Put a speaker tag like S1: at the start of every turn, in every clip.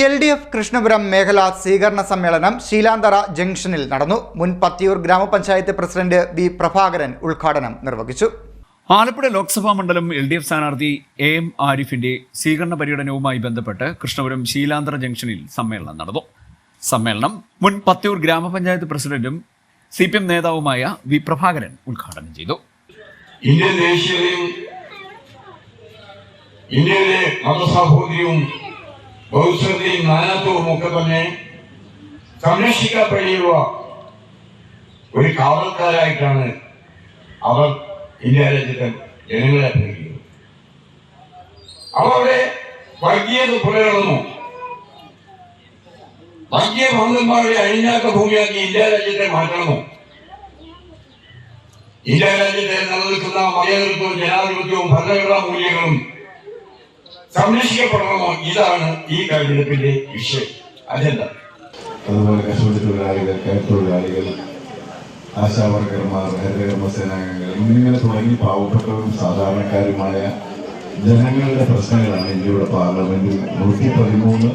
S1: L D F Krishnapuram മേഖല സ്വീകരണ സമ്മേളനം ശീലാന്തറ ജംഗ്ഷനിൽ നടന്നു. മുൻ പത്തിയൂർ ഗ്രാമപഞ്ചായത്ത് പ്രസിഡന്റ് വി പ്രഭാകരൻ ഉദ്ഘാടനം നിർവഹിച്ചു.
S2: ആലപ്പുഴ ലോക്സഭാ മണ്ഡലം എൽ ഡി എഫ് സ്ഥാനാർത്ഥി എ എം ആരിഫിന്റെ സ്വീകരണ പര്യടനവുമായി ബന്ധപ്പെട്ട് കൃഷ്ണപുരം ശീലാന്തര ജംഗ്ഷനിൽ സമ്മേളനം നടന്നു. സമ്മേളനം മുൻ പത്തിയൂർ ഗ്രാമപഞ്ചായത്ത് പ്രസിഡന്റും സി പി എം നേതാവുമായ വി പ്രഭാകരൻ ഉദ്ഘാടനം ചെയ്തു.
S3: ഇന്ത്യൻ ദേശീയതയും ഇന്ത്യയിലെ മതസാഹോദര്യവും ബൗദ്ധതയും നാനാത്വവും ഒക്കെ തന്നെ സംരക്ഷിക്കപ്പെടിയുള്ള ഒരു കാവൽക്കാരായിട്ടാണ് അവർ ഇന്ത്യ രാജ്യത്തെ ജനങ്ങളെ അഭിനയിക്കുന്നത്. അവരുടെ വർഗീയത പുലരണമോ വർഗീയ ഭംഗന്മാരുടെ അഴിഞ്ഞാക്ക ഭൂമിയാക്കി ഇന്ത്യ രാജ്യത്തെ മാറ്റണമോ? ഇന്ത്യ രാജ്യത്തെ നിലനിൽക്കുന്ന മതേതൃത്വവും ജനാധിപത്യവും ഭരണഘടനാ മൂല്യങ്ങളും സംരക്ഷിക്കപ്പെടണമോ? ഇതാണ് ഈ തെരഞ്ഞെടുപ്പിന്റെ വിഷയം. അജണ്ട.
S4: അതുപോലെ കശുവണ്ടി തൊഴിലാളികൾ കയർത്തൊഴിലാളികൾ ആശാവർക്കർമാർ ഹരിതകർമ്മ സേനാംഗങ്ങൾ എന്നിങ്ങനെ തുടങ്ങി പാവപ്പെട്ടവരും സാധാരണക്കാരുമായ ജനങ്ങളുടെ പ്രശ്നങ്ങളാണ് ഇന്ത്യയുടെ പാർലമെന്റിൽ നൂറ്റി പതിമൂന്ന്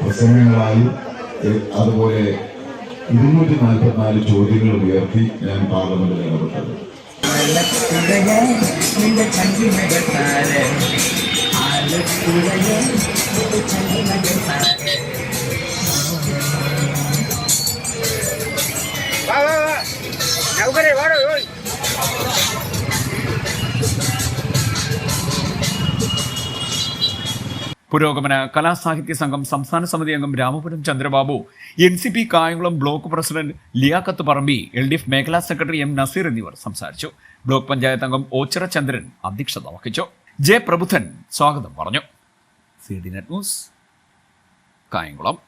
S4: പ്രസംഗങ്ങളായി അതുപോലെ ഇരുന്നൂറ്റി നാൽപ്പത്തിനാല് ചോദ്യങ്ങൾ ഉയർത്തി ഞാൻ പാർലമെന്റിൽ ഇടപെട്ടത്.
S2: പുരോഗമന കലാസാഹിത്യ സംഘം സംസ്ഥാന സമിതി അംഗം Ramapuram Chandrababu N C P Kayamkulam block president Liyakhat Parambi L D F മേഖലാ സെക്രട്ടറി എം നസീർ എന്നിവർ സംസാരിച്ചു. ബ്ലോക്ക് പഞ്ചായത്ത് അംഗം ഓച്ചിറ ചന്ദ്രൻ അധ്യക്ഷത വഹിച്ചു. ജെ പ്രബുദ്ധൻ സ്വാഗതം പറഞ്ഞു. C D net news Kayamkulam.